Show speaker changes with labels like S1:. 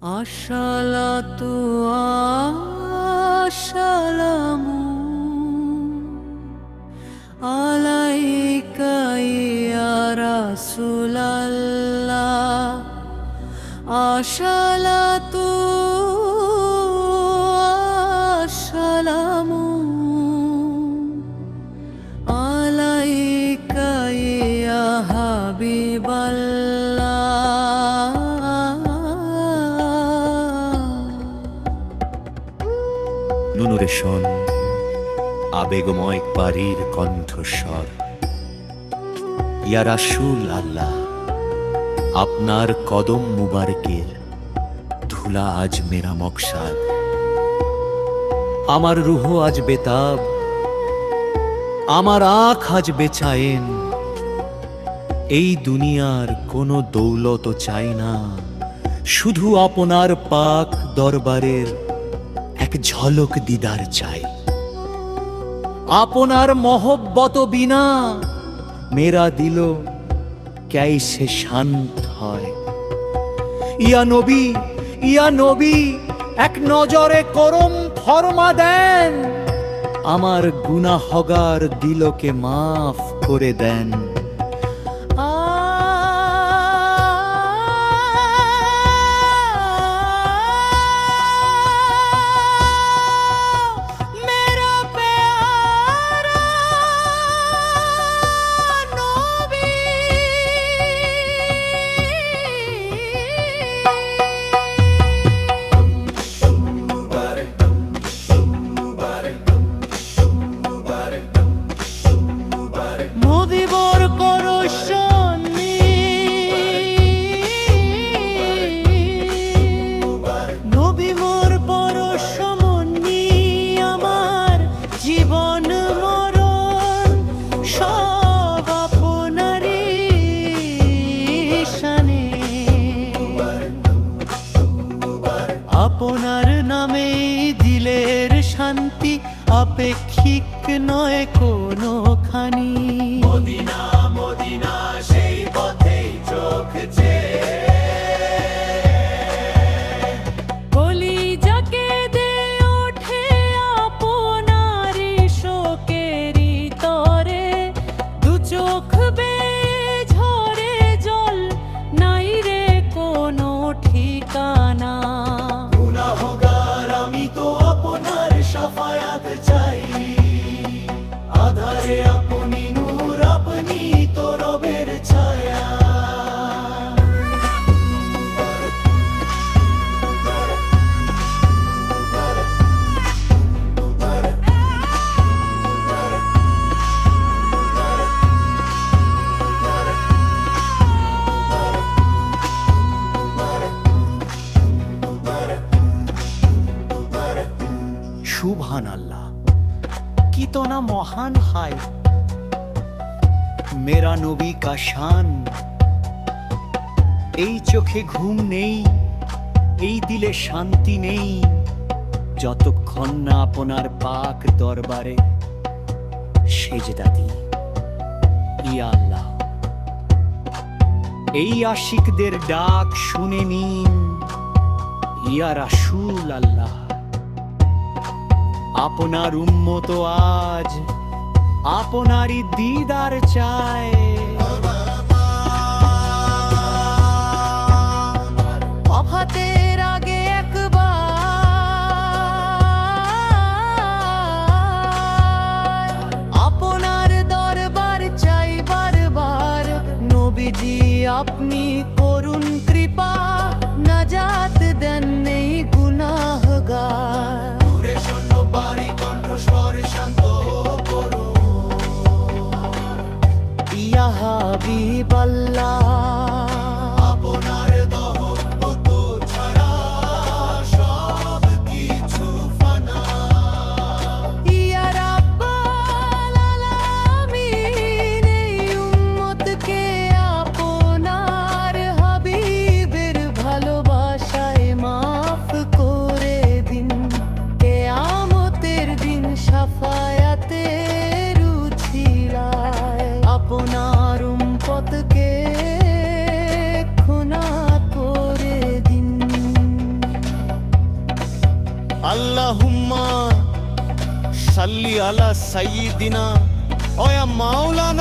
S1: আশালাতু আশালামু আলাইকা ইয়া রাসূলাল্লাহ। আশালাতু হাবিবাল্লাহ
S2: নুনুরে শোন আবেগময় পারির কণ্ঠস্বর। ইয়া রাসূল আল্লাহ, আপনার কদম মুবারকের ধুলা আজ মেরা মকসাদ। আমার রুহ আজ বেতাব, আমার আখ আজ বেচায়েন। এই দুনিয়ার কোনো দৌলত চাই না, শুধু আপনার পাক দরবারের এক ঝলক দিদার চাই। আপনার মহব্বত বিনা মেরা দিল ক্যাইসে শান্ত হয়। ইয়া নবী ইয়া নবী, এক নজরে করম ফরমা দেন। আমার গুনাহগার দিলকে মাফ করে দেন।
S1: শান্তি আপেক্ষিক নয় কোনো খানি মদিনা মদিনা সেই
S2: সুবহান আল্লাহ কি তো না মহান হায়। মেরা নবী কা শান। এই চোখে ঘুম নেই, এই দিলে শান্তি নেই। যতক্ষণ না আপনার পাক দরবারে সেজদা দিই। ইয়া আল্লাহ। এই আশিকদের ডাক শুনে নিন। ইয়া রাসূল আল্লাহ। আপনার উম্মত আজ আপনারই দিদার চায়।
S1: আগে একবার আপনার দরবার চাই বারবার। নবীজি আপনি
S2: love. ಸಲ್ಲಿ ಅಲ ಸೈದಿನ ಓಯ ಮೌಲಾನ